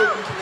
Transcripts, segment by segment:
คุม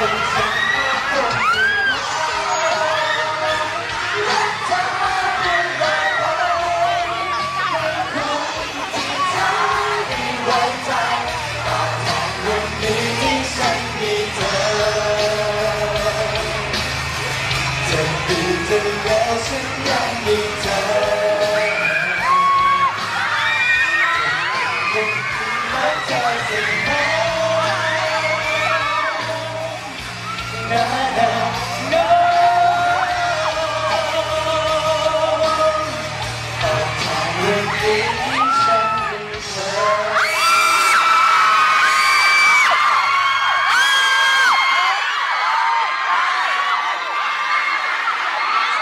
วัน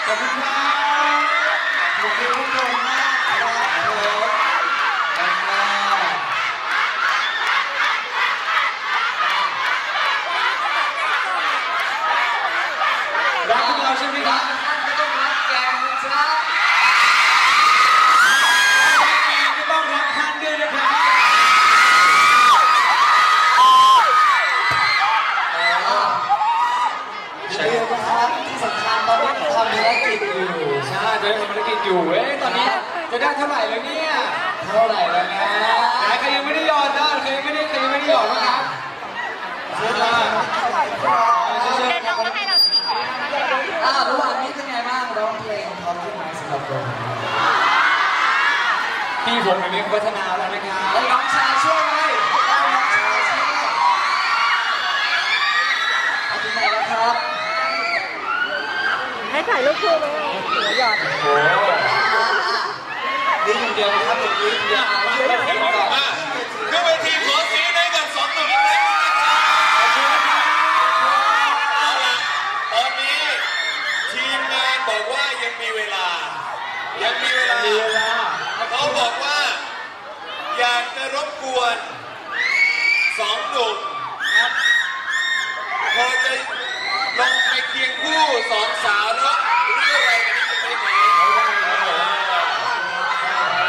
ขอบคุณครับขอบคุณทุกคนมากครับผมแล้วก็รักพวกเราใช่ไหมครับท่านก็ต้องรักแกงนะครับแกงก็ต้องรักท่านด้วยนะครับใช่ครับที่สำคัญตอนนี้ผมทำภารกิจอยู่ ใช่ตอนนี้ทำภารกิจ อยู่เอ้ยตอนนี้จะได้เท่าไหร่แล้วเนี่ยเท่าไหร่แล้วนะไหนใครยังไม่ได้หยอดนะใครยังไม่ได้ใครยังไม่ได้หยอดบ้างครับเชื่อว่าเดินลงมาให้เราสิอ้าวระหว่างนี้เป็นไงบ้างร้องเพลงพร้อมขึ้นไหมสำหรับตัวผมพี่ผมอันนี้พัฒนาแล้วนะครับแล้วน้องชายช่วยไหมได้ไหม ถ่ายรูปคู่ไหมหัวหยอดโอ้นี่อย่างเดียวนะครับผมนี่อย่างเดียวช่วยกันก่อนมาขึ้นเวทีขอเสียงให้กับสองหนุ่มอีกครั้งเอาล่ะตอนนี้ทีมงานบอกว่ายังมีเวลา ยังมีเวลามีเวลาเขาบอกว่า อยากจะรบกวนสองหนุ่มพอจะลงไปเคียงคู่สองสาวแล้วเรื่องอะไรกันนิดนึงได้ไหม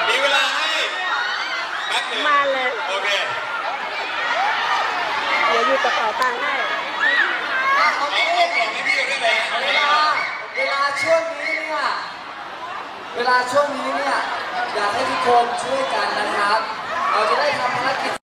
มีเวลาให้แป๊บหนึ่งมาเลย โอเค เดี๋ยวอยู่กระเป๋าตังค์ให้เอาเอากล่องให้พี่ด้วยเลยเวลาเวลาช่วงนี้เนี่ยเวลาช่วงนี้เนี่ยอยากให้ทุกคนช่วยกันนะครับ เราจะได้ทำภารกิจ